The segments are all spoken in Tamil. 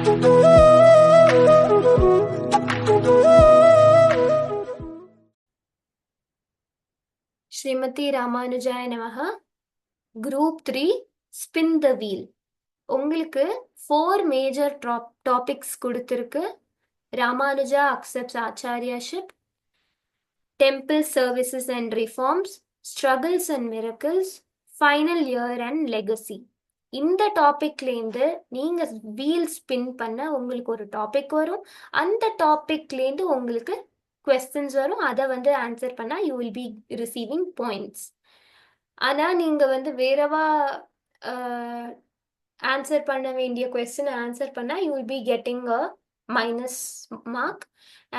ஸ்ரீமதி ராமானுஜாய நமக. Group three spin the wheel உங்களுக்கு ஃபோர் மேஜர் டாப் டாபிக்ஸ் கொடுத்துருக்கு. Ramanuja accepts ஆச்சாரியாஷிப் temple services and reforms struggles and miracles final year and legacy இந்த டாபிக்லேருந்து நீங்கள் வீல் ஸ்பின் பண்ண உங்களுக்கு ஒரு டாபிக் வரும். அந்த டாபிக்லேருந்து உங்களுக்கு கொஸ்டின்ஸ் வரும். அதை வந்து ஆன்சர் பண்ணால் you will be receiving points ஆனால் நீங்கள் வந்து வேறவா ஆன்சர் பண்ண வேண்டிய கொஸ்டின் ஆன்சர் பண்ணால் you will be getting a minus mark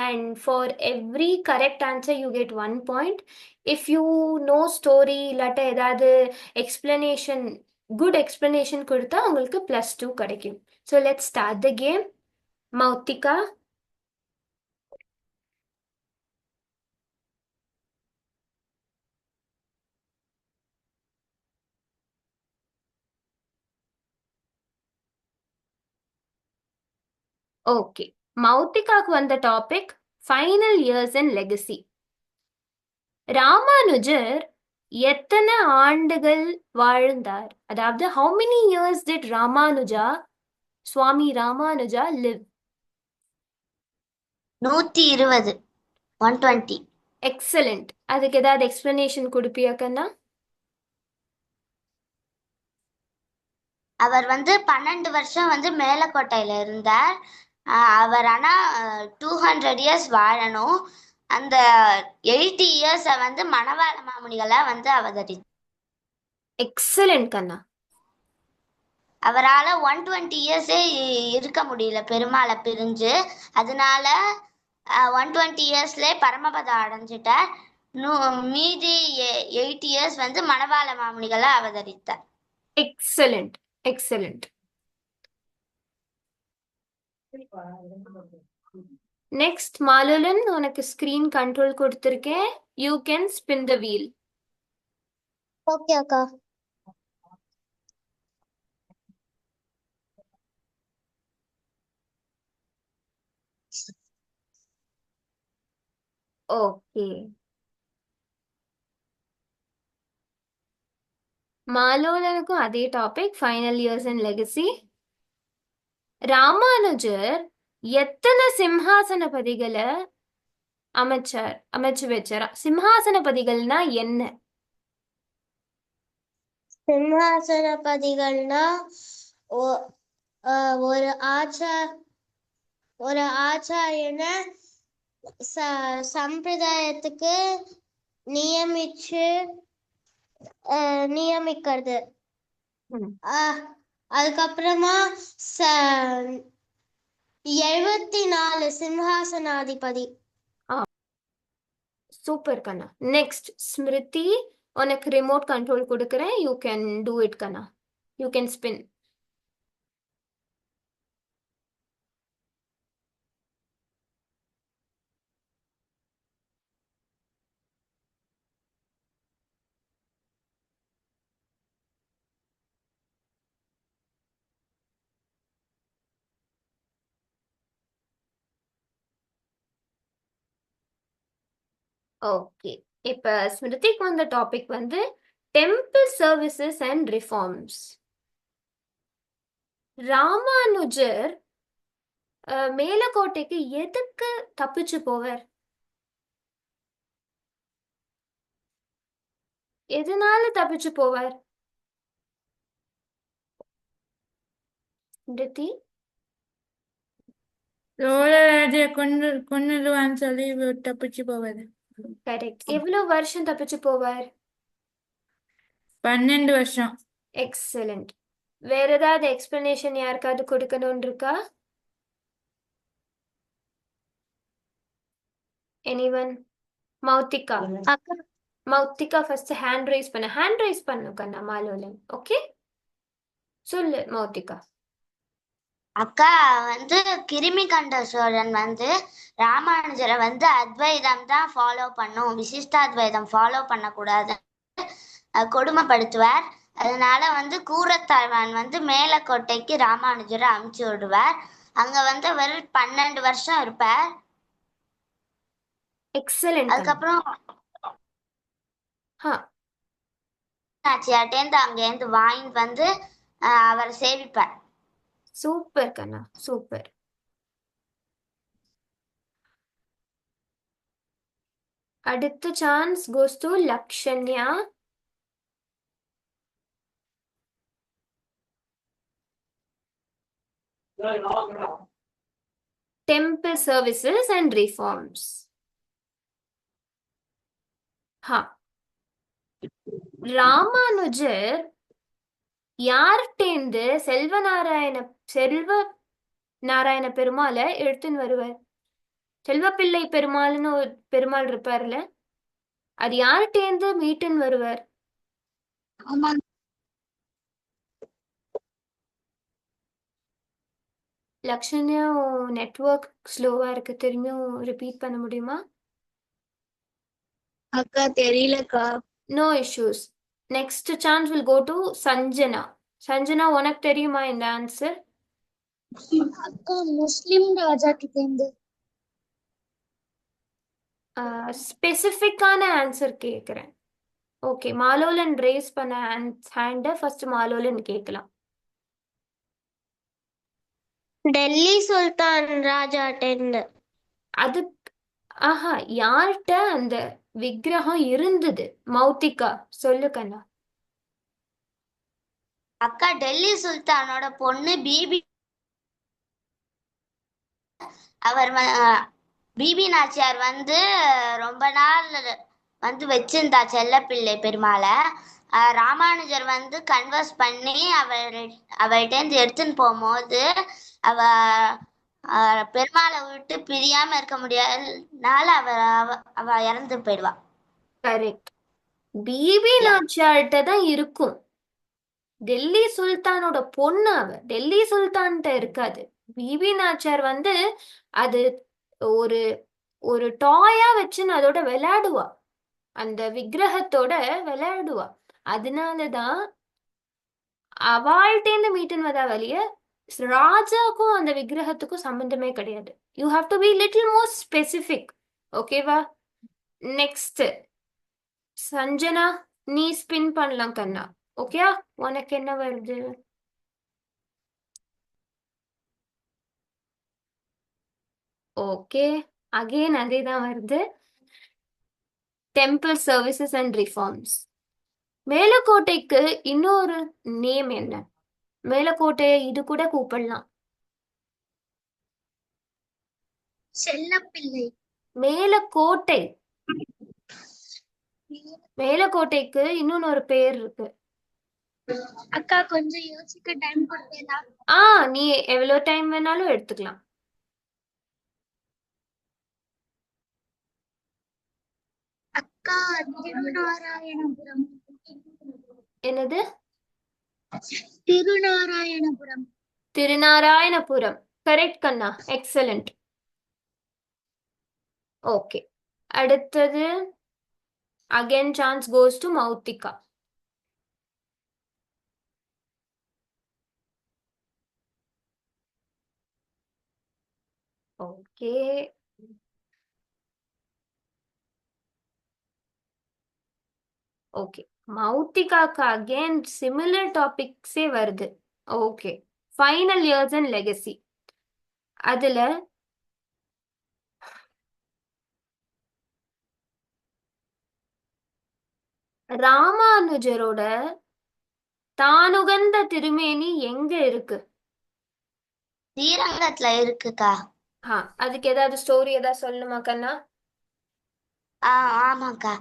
and for every correct answer you get one point if you know story இல்லாட்ட ஏதாவது எக்ஸ்பிளனேஷன் குட் எக்ஸ்பிளனேஷன் கொடுத்தா உங்களுக்கு ப்ளஸ் டூ கிடைக்கும். So let start the game Mouthika. Okay மௌத்திகாக்கு வந்த topic final years and legacy Ramanujar எத்தனை ஆண்டுகள் வாழ்ந்தார்? அதாவது how many years did Ramanuja Swami Ramanuja live நூத்தி இருபது ஒன் டுவெண்ட்டி எக்ஸலண்ட் அதுக்கு ஏதாவது எக்ஸ்பிளனேஷன் கொடுப்பியா கண்ணா? அவர் வந்து பன்னெண்டு வருஷம் வந்து மேலக்கோட்டையில இருந்தார். அவர் ஆனா டூ ஹண்ட்ரட் இயர்ஸ் வாழணும். அந்த எயிட்டி இயர்ஸ வந்து மணவாள மாமுனிகளா வந்து அவதரி எக்ஸலண்ட் கண்ணா. அவரால ஒன் டுவெண்ட்டி இயர்ஸே இருக்க முடியல பெருமாளை பிரிஞ்சு. அதனால ஒன் டுவெண்ட்டி இயர்ஸ்லேயே பரமபதம் அடைஞ்சிட்டார். நூ மீதி எயிட்டி இயர்ஸ் வந்து மணவாள மாமுனிகளா அவதரித்தார். எக்ஸலண்ட் எக்ஸலண்ட் நெக்ஸ்ட் மாலுலன் உனக்கு ஸ்கிரீன் கண்ட்ரோல் கொடுத்துருக்கேன். You can spin the wheel okay அக்கா. ஓகே மாலோலனுக்கும் அதே topic final years and legacy Ramanujar எத்தனை சிம்ஹாசனபதிகளை அமைச்சார் அமைச்சு வச்சாரா? சிம்ஹாசனபதிகள்னா என்ன? சிம்ஹாசனபதிகள்னா ஒரு ஆச்சா ஒரு ஆச்சாரியனை ச சம்பிரதாயத்துக்கு நியமிச்சு நியமிக்கிறது. அதுக்கப்புறமா ச எழுபத்தி நாலு சிம்ஹாசனாதிபதி சூப்பர் கண்ணா. நெக்ஸ்ட் ஸ்மிருதி உனக்கு ரிமோட் கண்ட்ரோல் கொடுக்குறேன். You can do it Kanna. You can spin okay. இப்ப ஸ்மிருதிக்கு வந்த டாபிக் வந்து temple services and reforms Ramanujar மேலக்கோட்டைக்கு எதுக்கு தப்பிச்சு போவார்? எதனால தப்பிச்சு போவார்? ஸ்மிருதி? சோழராஜ கொன்னு கொன்னுடுவான்னு சொல்லி தப்பிச்சு போவாரு. கரெக்ட் எவ்வளவு வருஷம் தப்பிச்சு போவார்? பன்னெண்டு வருஷம். எக்ஸலண்ட் வேற ஏதாவது எக்ஸ்பிளனேஷன் யாருக்காவது கொடுக்கணும்னு இருக்கா எனிவன் மௌத்திகா. அக்கா. மௌத்திகா ஃபர்ஸ்ட் ஹேண்ட் ரைஸ் பண்ண. ஹேண்ட் ரைஸ் பண்ணு கண்ணா மாலோலன். ஓகே சொல்லு மௌத்திகா. அக்கா வந்து கிருமி கண்ட சோழன் வந்து ராமானுஜரை வந்து அத்வைதம் தான் ஃபாலோ பண்ணும். விசிஷ்டாத்வைதம் ஃபாலோ பண்ணக்கூடாது. கொடுமைப்படுத்துவார். அதனால வந்து கூரத்தாழ்வான் வந்து மேலக்கோட்டைக்கு ராமானுஜரை அமுச்சு விடுவார். அங்க வந்து அவர் பன்னெண்டு வருஷம் இருப்பார். எக்ஸலண்ட் அதுக்கப்புறம் ஹா ஆச்சியாட்டேந்து அங்கேருந்து வாங்கிட்டு வந்து அவரை சேவிப்பார். சூப்பர் கண்ணா சூப்பர் அடுத்த chance goes to Lakshanya temple services and reforms. ஹா ராமானுஜர் யார்கிட்டேந்து செல்வநாராயண செல்வ நாராயண பெருமாளை எடுத்துன்னு வருவார். செல்வப்பிள்ளை பெருமாள்னு ஒரு பெருமாள் இருப்பார்ல அது யார்கிட்டேந்து மீட்டுன்னு வருவார்? லக்ஷன்யா நெட்வொர்க் ஸ்லோவா இருக்கு. திரும்பியும் ரிப்பீட் பண்ண முடியுமா? அக்கா தெரியலக்கா. No issues next chance will go to Sanjana Sanjana உனக்கு தெரியுமா இந்த ஆன்சர் அக்கா முஸ்லிம் ராஜா கிட்டேந்து ஸ்பெசிஃபிக்கான ஆன்சர் கேட்குறேன் ஓகே மாலோலன் ரேஸ் பண்ண ஹேண்டை ஃபர்ஸ்ட் மாலோலன் கேட்கலாம் டெல்லி சுல்தான் ராஜா டெந்து அது ஆஹா யார்கிட்ட அந்த விக்கிரகம் இருந்தது? மௌத்திகா சொல்லு கண்ணா. அக்கா டெல்லி சுல்தானோட பொண்ணு பிபி அவர் பிபி நாச்சியார் வந்து ரொம்ப நாள் வந்து வச்சிருந்தா செல்லப்பிள்ளை பெருமாளை. ராமானுஜர் வந்து கன்வர்ஸ் பண்ணி அவர் அவர்கிட்டேருந்து எடுத்துன்னு போகும்போது அவ பெருமாளை விட்டு பிரியாம இருக்க முடியாதனால அவர் அவ இறந்து போயிடுவா. கரெக்ட் பிபி நாச்சியார்கிட்ட தான் இருக்கும். டெல்லி சுல்தானோட பொண்ணு அவ. டெல்லி சுல்தான்கிட்ட இருக்காது. பிபி நாச்சார் வந்து அது ஒரு ஒரு டாயா வச்சுன்னு அதோட விளையாடுவா. அந்த விக்கிரகத்தோட விளையாடுவா. அதனாலதான் அவாள்கிட்டேருந்து மீட்டுன்னு வதா வழிய ராஜாக்கும் அந்த விக்கிரகத்துக்கும் சம்பந்தமே கிடையாது. You have to be little more specific ஓகேவா நெக்ஸ்ட் சஞ்சனா நீ ஸ்பின் பண்ணலாம் கண்ணா. ஓகேயா உனக்கு என்ன வருது? ஓகே. அகைன் அதே தான் வருது. டெம்பிள் சர்வீசஸ் அண்ட் ரிஃபார்ம்ஸ் மேலக்கோட்டைக்கு இன்னொரு நேம் என்ன? மேலக்கோட்டையை இது கூட கூப்பிடலாம். செல்லப்பிள்ளை. மேலக்கோட்டை. மேலக்கோட்டைக்கு இன்னொன்னு ஒரு பேர் இருக்கு. அக்கா கொஞ்சம் யோசிக்க டைம் கொடுப்பேனா ஆ நீ எவ்வளோ டைம் வேணாலும் எடுத்துக்கலாம். அக்கா திருநாராயணபுரம். என்னது? திருநாராயணபுரம். திருநாராயணபுரம். கரெக்ட் கண்ணா. எக்ஸலண்ட் ஓகே அடுத்தது again chance goes to Mouthika okay okay மௌத்திகாக்கு again similar டாபிக்ஸே வருது. Okay final years and legacy அதுல ராமானுஜரோட தானுகந்த திருமேனி எங்க இருக்கு? ஸ்ரீரங்கத்துல இருக்குக்கா. ஆ அதுக்கு ஏதாவது ஸ்டோரி ஏதாவது சொல்லணுமா கண்ணா? ஆமாக்கா.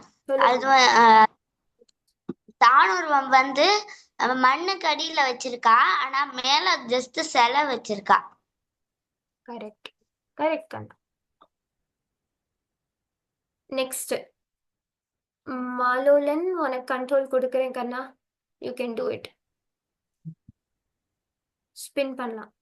அது தானுருவம் வந்து மண்ணுக்கு அடியில வச்சிருக்கா. ஆனா மேல ஜஸ்ட் சிலை வச்சிருக்கா. கரெக்ட் கரெக்ட் கண்ணா. நெக்ஸ்ட் மாலோலன் உனக்கு கண்ட்ரோல் கொடுக்குறேன் கண்ணா. You can do it spin பண்ணலாம்.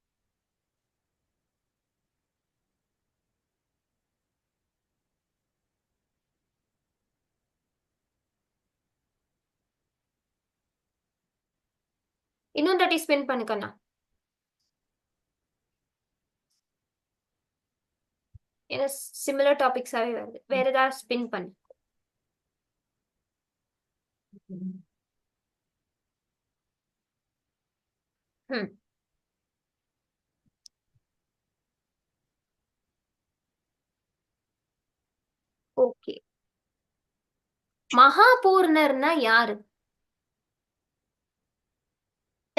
இன்னும் தாட்டி ஸ்பின் பண்ணுக்கண்ணா ஏன்னா சிமிலர் டாபிக்ஸாவே வருது. வேற ஏதாவது ஸ்பின் பண்ணு. ம். ஓகே. மகாபூர்ணர்னா யாரு?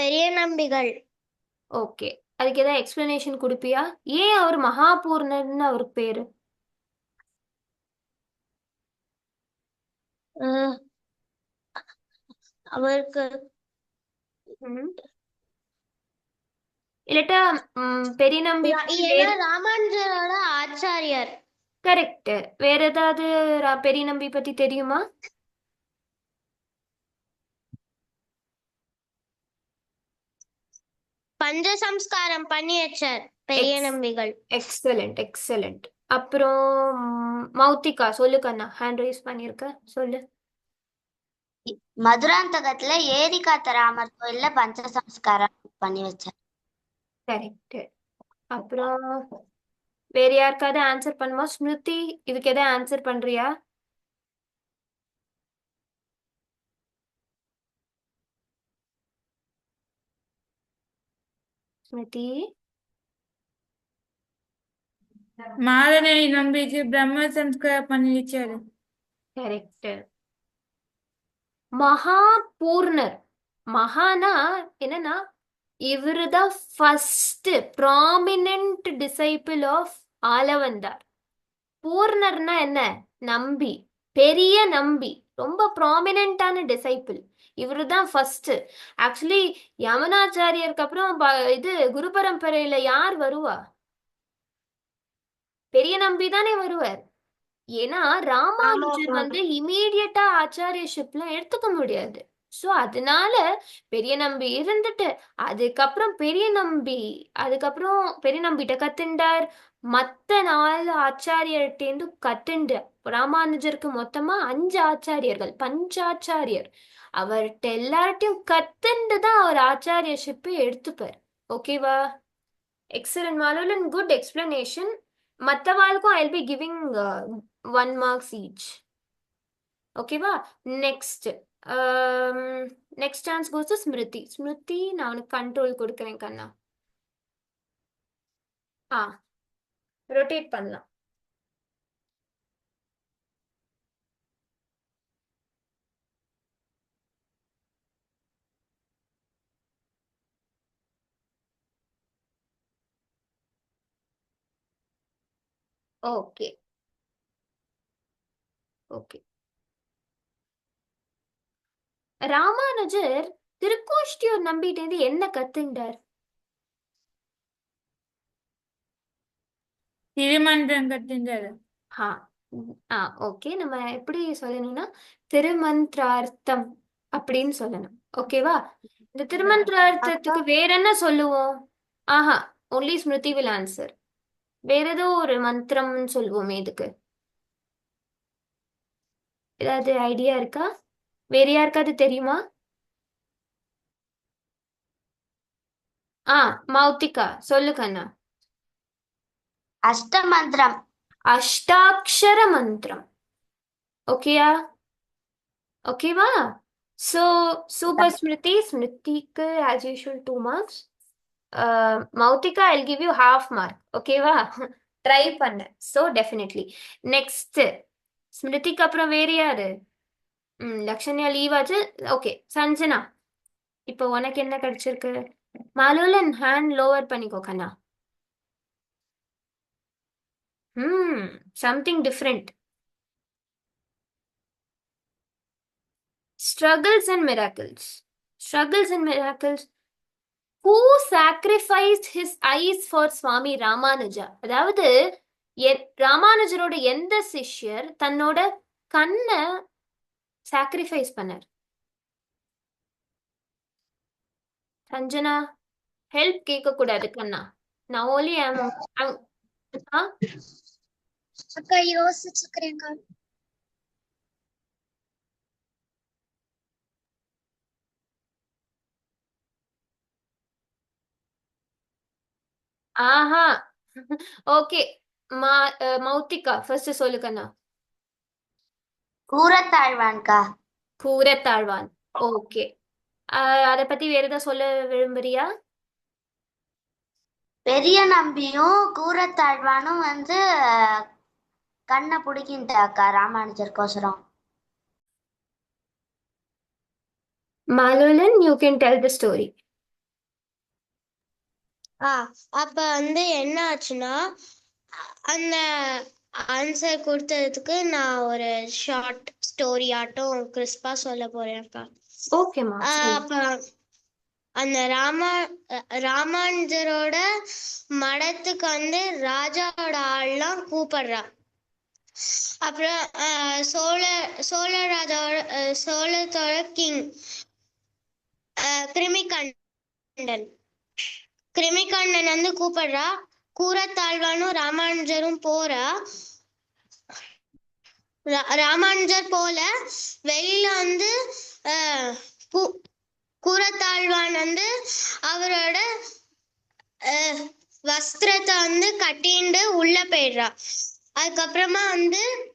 பெரிய நம்பிகள். ஓகே. அதுக்கு ஏதாவது எக்ஸ்பிளனேஷன் கொடுப்பியா? ஏன் அவர் மகாபூர்ணர்னு அவருக்கு பேரு? அவருக்கு. இல்லாட்டா பெரிய நம்பி ராமானுஜரோட ஆச்சாரியர். கரெக்ட் வேற ஏதாவது பெரிய நம்பி பத்தி தெரியுமா? பஞ்சசம்ஸ்காரம் பண்ணி வச்சார் பெரிய நம்பிகள். எக்ஸலண்ட் எக்ஸலண்ட் அப்புறம் மௌத்திகா சொல்லு கண்ணா. ஹேண்ட் ரைஸ் பண்ணிருக்க சொல்லு. மதுராந்தகத்துல ஏரி காத்த ராமர் கோயில்ல பஞ்சசம்ஸ்காரம் பண்ணி வச்சார். கரெக்ட் அப்புறம் வேற யாருக்காவது ஆன்சர் பண்ணுமா? ஸ்மிருதி இதுக்கு எதாவது ஆன்சர் பண்றியா? ஸ்மிருதி? மாறனை நம்பிச்சு பிரம்ம சம்ஸ்காரம் பண்ணி வச்சாரு கரெக்ட் மகா பூர்ணர் மகானா என்னன்னா இவருதான் first prominent disciple of Alavandar. பூர்ணர்னா என்ன? நம்பி. பெரிய நம்பி. ரொம்ப ப்ராமினன்ட்டான டிசைபிள் இவரு தான் ஃபர்ஸ்ட் ஆக்சுவலி யமனாச்சாரியருக்கு அப்புறம் இது குரு பரம்பரையில யார் வருவா? பெரிய நம்பி தானே வருவார். ஏன்னா ராமானுஜர் வந்து இமீடியட்டா ஆச்சாரியஷிப்லாம் எடுத்துக்க முடியாது. சோ அதனால பெரிய நம்பி இருந்துட்டு அதுக்கப்புறம் பெரிய நம்பி அதுக்கப்புறம் பெரிய நம்பிட்ட கத்துண்டார். மத்த நாலு ஆச்சாரியர்கிட்டேருந்து கத்துண்டு ராமானுஜருக்கு மொத்தமா அஞ்சு ஆச்சாரியர்கள் பஞ்சாச்சாரியர். அவர்கிட்ட எல்லார்ட்டையும் கத்துண்டு தான் அவர் ஆச்சாரியஷிப்பை எடுத்துப்பார். ஓகேவா excellent Malolan good explanation மற்றவாளுக்கும் I be giving one marks each ஓகேவா next next chance goes Smriti Smriti நான் உனக்கு கண்ட்ரோல் கொடுக்குறேன் கண்ணா. ஆ ரொட்டேட் பண்ணலாம். ஓகே. ஓகே. ராமானுஜர் திருக்கோஷ்டியூர் நம்பிட்டேந்து என்ன கத்துண்டார்? திருமன்றம் கட்டிருந்தாரு ஆ ம், ஆ ஓகே. நம்ம எப்படி சொல்லணும்னா திருமந்திரார்த்தம் அப்படின்னு சொல்லணும். ஓகேவா? இந்த திருமந்திரார்த்தத்துக்கு வேற என்ன சொல்லுவோம்? ஆஹா ஒன்லி ஸ்மிருதி வில் ஆன்சர் வேற ஏதோ ஒரு மந்திரம்னு சொல்லுவோமே இதுக்கு. ஏதாவது ஐடியா இருக்கா? வேற யாருக்காவது தெரியுமா? ஆ மௌத்திகா சொல்லு கண்ணா. அஷ்டமந்திரம். அஷ்டாட்சர மந்திரம். ஓகேயா? ஓகேவா? So super Smriti ஸ்மிருதிக்கு as usual two marks Mouthika I'll give you half mark ஓகேவா ட்ரை பண்ண. ஸோ டெஃபினெட்லி நெக்ஸ்ட் ஸ்மிருதிக்கு அப்புறம் வேற யாரு? ம் லக்ஷன்யா லீவ் ஆச்சு ஓகே சஞ்சனா. இப்போ உனக்கு என்ன கிடைச்சிருக்கு? மாலுலன் ஹேண்ட் லோவர் பண்ணிக்கோ கண்ணா. ம் something different struggles and miracles struggles and miracles who sacrificed his eyes for Swami Ramanuja அதாவது ராமானுஜரோட எந்த சிஷ்யர் தன்னோட கண்ணை சாக்ரிஃபைஸ் பண்ணார்? சஞ்சனா ஹெல்ப் கேட்க கூடாது கண்ணா. நான் ஓலி அக்கா யோசிச்சுக்கிறேன்க்கா. ஆஹா. ஓகே. மா மௌத்திகா ஃபர்ஸ்ட் சொல்லு கண்ணா கூரத்தாழ்வான்க்கா கூரத்தாழ்வான். ஓகே. அத பத்தி வேற ஏதாவது சொல்ல விரும்புறியா? பெரிய நம்பியும் கூரத்தாழ்வானும் வந்து கண்ணை பிடிக்கின்ட்டாக்கா ராமானுஜருக்கோசரம். Malolan you can tell the story ஆ அப்ப வந்து என்ன ஆச்சுன்னா அந்த ஆன்சர் கொடுத்ததுக்கு நான் ஒரு ஷார்ட் ஸ்டோரி ஆட்டம் கிறிஸ்பா சொல்ல போறேன்ப்பா ஓகேம்மா அப்ப அந்த ராமா ராமானுஜரோட மடத்துக்கு வந்து ராஜாவோட ஆள்லாம் கூப்பிடுறா. அப்புறம் சோழ சோழ ராஜாவோட சோழத்தோட கிங் கிருமிகண்டன். கிருமிகண்ணன் வந்து கூப்பிடுறா. கூரத்தாழ்வானும் ராமானுஜரும் போறா. ரா- ராமானுஜர் போல வெளியில வந்து அஹ், கூரத்தாழ்வான் வந்து அவரோட வஸ்திரத்தை வந்து கட்டிண்டு உள்ள போயிடுறா. அதுக்கப்புறமா வந்து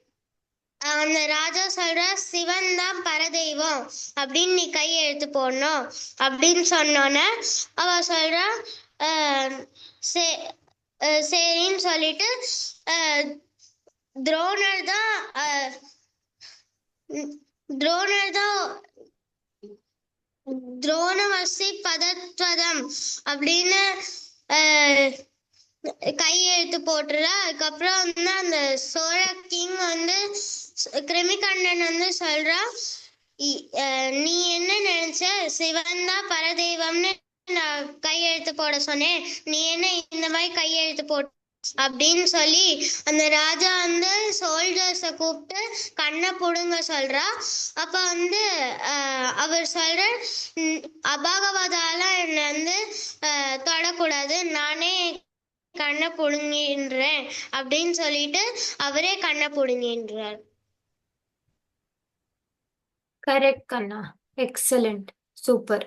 அந்த ராஜா சொல்ற சிவன் தான் பரதெய்வம் அப்படின்னு நீ கை எடுத்து போடணும். அப்படின்னு சொன்னோன்னே அவ சொல்றா அஹ், சே- சரின்னு சொல்லிட்டு துரோணர் தான் துரோணர் தான் துரோணவசி பதத்வதம் அப்படின்னு கையெழுத்து போட்டுறா. அதுக்கப்புறம் வந்து அந்த சோழ கிங் வந்து கிருமிகண்டன் வந்து சொல்றா இ- நீ என்ன நினைச்ச? சிவன் தான் பரதெய்வம்னு நான் கையெழுத்து போட சொன்னேன். நீ என்ன இந்த மாதிரி கையெழுத்து போட்ட அப்படின்னு சொல்லி அந்த ராஜா வந்து சோல்ஜர்ஸ கூப்பிட்டு கண்ணை புடுங்க சொல்றா. அப்ப வந்து அவர் சொல்ற அபாகவாதாலாம் என்ன என்னை வந்து தொடக்கூடாது. நானே கண்ணை புடுங்கின்றேன். அப்படின்னு சொல்லிட்டு அவரே கண்ணை புடுங்கின்றார். கரெக்ட் கண்ணா எக்ஸலண்ட் சூப்பர்